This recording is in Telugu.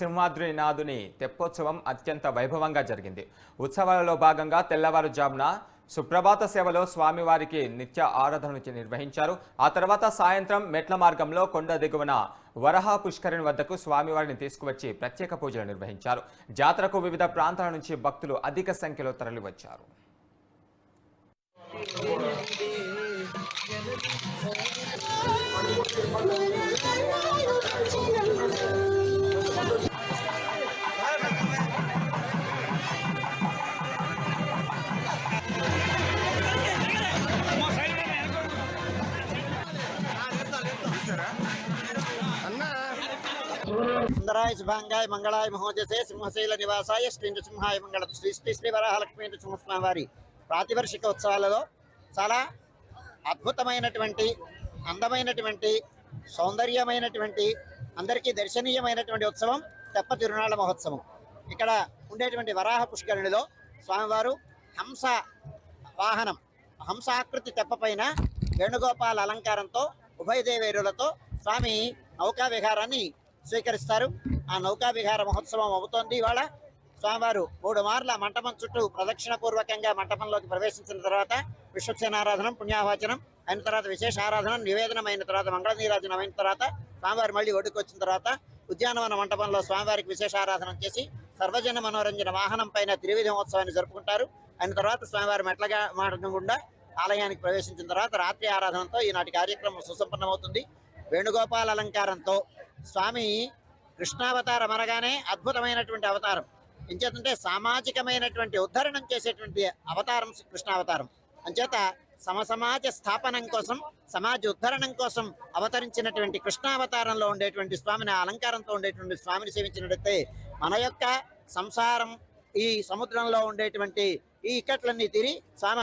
సింహాద్రి నాథుని తెప్పోత్సవం అత్యంత వైభవంగా జరిగింది. ఉత్సవాలలో భాగంగా తెల్లవారుజామున సుప్రభాత సేవలో స్వామివారికి నిత్య ఆరాధన నిర్వహించారు. ఆ తర్వాత సాయంత్రం మెట్ల మార్గంలో కొండ దిగువన వరహ పుష్కరిణి వద్దకు స్వామివారిని తీసుకువచ్చి ప్రత్యేక పూజలు నిర్వహించారు. జాతరకు వివిధ ప్రాంతాల నుంచి భక్తులు అధిక సంఖ్యలో తరలివచ్చారు. సుందరాయ శుభాంగాయ మంగళాయ మహోజసే సింహశైల నివాసాయ శ్రీ నృసింహాయ మంగళ. శ్రీ శ్రీ శ్రీ వరాహలక్ష్మీ నృసింహస్వామి వారి ప్రాతివర్షిక ఉత్సవాలలో చాలా అద్భుతమైనటువంటి అందమైనటువంటి సౌందర్యమైనటువంటి అందరికీ దర్శనీయమైనటువంటి ఉత్సవం తెప్ప తిరునాళ్ళ మహోత్సవం. ఇక్కడ ఉండేటువంటి వరాహ పుష్కరిణిలో స్వామివారు హంస వాహనం హంసాకృతి తెప్పపైన వేణుగోపాల అలంకారంతో ఉభయ దేవేరులతో స్వామి నౌకా విహారాన్ని స్వీకరిస్తారు. ఆ నౌకా విహార మహోత్సవం అవుతోంది ఇవాళ. స్వామివారు మూడు మార్ల మంటపం చుట్టూ ప్రదక్షిణ పూర్వకంగా మంటపంలోకి ప్రవేశించిన తర్వాత విశ్వక్సేనారాధనం పుణ్యావాచనం అయిన తర్వాత విశేష ఆరాధనం నివేదనం అయిన తర్వాత మంగళ నీరాజనం అయిన తర్వాత స్వామివారు మళ్ళీ ఒడ్డుకు వచ్చిన తర్వాత ఉద్యానవన మంటపంలో స్వామివారికి విశేష ఆరాధన చేసి సర్వజన మనోరంజన వాహనం పైన త్రివిధ మహోత్సవాన్ని జరుపుకుంటారు. అయిన తర్వాత స్వామివారి మెట్లగా మార్గం గుండా ఆలయానికి ప్రవేశించిన తర్వాత రాత్రి ఆరాధనతో ఈనాటి కార్యక్రమం సుసంపన్నమవుతుంది. వేణుగోపాల అలంకారంతో స్వామి కృష్ణావతారం అనగానే అద్భుతమైనటువంటి అవతారం. ఎంచేతంటే సామాజికమైనటువంటి ఉద్ధరణం చేసేటువంటి అవతారం కృష్ణావతారం. అంచేత సమసమాజ స్థాపనం కోసం సమాజ ఉద్ధరణం కోసం అవతరించినటువంటి కృష్ణావతారంలో ఉండేటువంటి స్వామిని అలంకారంతో ఉండేటువంటి స్వామిని సేవించినట్టయితే మన యొక్క సంసారం ఈ సముద్రంలో ఉండేటువంటి ఈ ఇక్కట్లన్నీ తిరిగి స్వామి